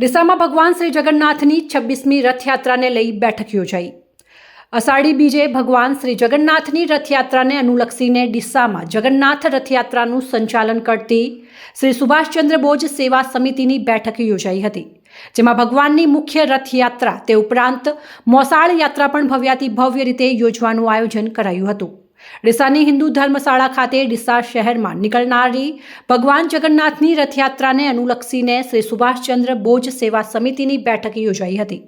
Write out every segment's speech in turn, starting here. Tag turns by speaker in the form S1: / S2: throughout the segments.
S1: ડીસામાં ભગવાન શ્રી જગન્નાથની છવ્વીસમી રથયાત્રાને લઈ બેઠક યોજાઈ. અષાઢી બીજે ભગવાન શ્રી જગન્નાથની રથયાત્રાને અનુલક્ષીને ડીસામાં જગન્નાથ રથયાત્રાનું સંચાલન કરતી શ્રી સુભાષચંદ્ર બોઝ સેવા સમિતિની બેઠક યોજાઈ હતી, જેમાં ભગવાનની મુખ્ય રથયાત્રા તે ઉપરાંત મોસાળ યાત્રા પણ ભવ્યાતિ ભવ્ય રીતે યોજવાનું આયોજન કરાયું હતું. ડીસાની હિન્દુ ધર્મશાળા ખાતે ડીસા શહેરમાં નીકળનારી ભગવાન જગન્નાથની રથયાત્રાને અનુલક્ષીને શ્રી સુભાષચંદ્ર બોઝ સેવા સમિતિની બેઠક યોજાઈ હતી,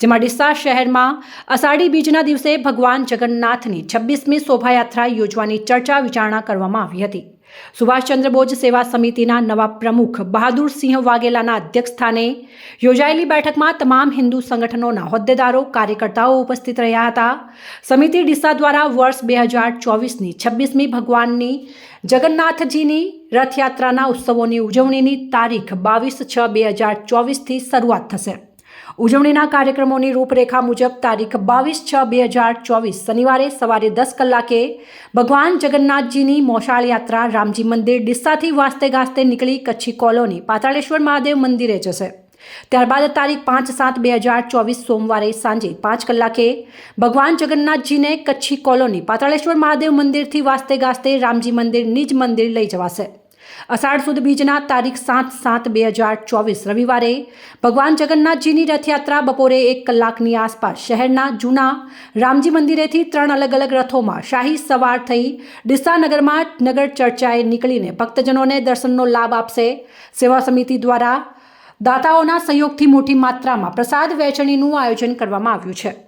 S1: જેમાં ડીસા શહેરમાં અષાઢી બીજના દિવસે ભગવાન જગન્નાથની છવ્વીસમી શોભાયાત્રા યોજવાની ચર્ચા વિચારણા કરવામાં આવી હતી. સુભાષચંદ્ર બોઝ સેવા સમિતિના નવા પ્રમુખ બહાદુરસિંહ વાઘેલાના અધ્યક્ષસ્થાને યોજાયેલી બેઠકમાં તમામ હિન્દુ સંગઠનોના હોદ્દેદારો, કાર્યકર્તાઓ ઉપસ્થિત રહ્યા હતા. સમિતિ ડીસા દ્વારા વર્ષ બે હજાર ચોવીસની છવ્વીસમી ભગવાનની જગન્નાથજીની રથયાત્રાના ઉત્સવોની ઉજવણીની તારીખ બાવીસ છ બે હજાર ચોવીસથી શરૂઆત થશે. ઉજવણીના કાર્યક્રમોની રૂપરેખા મુજબ તારીખ બાવીસ છ બે હજાર ચોવીસ શનિવારે સવારે દસ કલાકે ભગવાન જગન્નાથજીની મોશાળ યાત્રા રામજી મંદિર ડિસ્સાથી વાસ્તે ગાસ્તે નીકળી કચ્છી કોલોની પાતાળેશ્વર મહાદેવ મંદિરે જશે. ત્યારબાદ તારીખ પાંચ સાત બે હજાર ચોવીસ સોમવારે સાંજે પાંચ કલાકે ભગવાન જગન્નાથજીને કચ્છી કોલોની પાતાળેશ્વર મહાદેવ મંદિરથી વાસ્તે ગાસ્તે રામજી મંદિર નિજ મંદિર લઈ જવાશે. અષાઢ સુદ બીજના તારીખ સાત સાત બે હજાર ચોવીસ રવિવારે ભગવાન જગન્નાથજીની રથયાત્રા બપોરે એક કલાકની આસપાસ શહેરના જૂના રામજી મંદિરેથી ત્રણ અલગ અલગ રથોમાં શાહી સવાર થઈ ડીસા નગરમાં નગર ચર્ચાએ નીકળીને ભક્તજનોને દર્શનનો લાભ આપશે. સેવા સમિતિ દ્વારા દાતાઓના સહયોગથી મોટી માત્રામાં પ્રસાદ વહેંચણીનું આયોજન કરવામાં આવ્યું છે.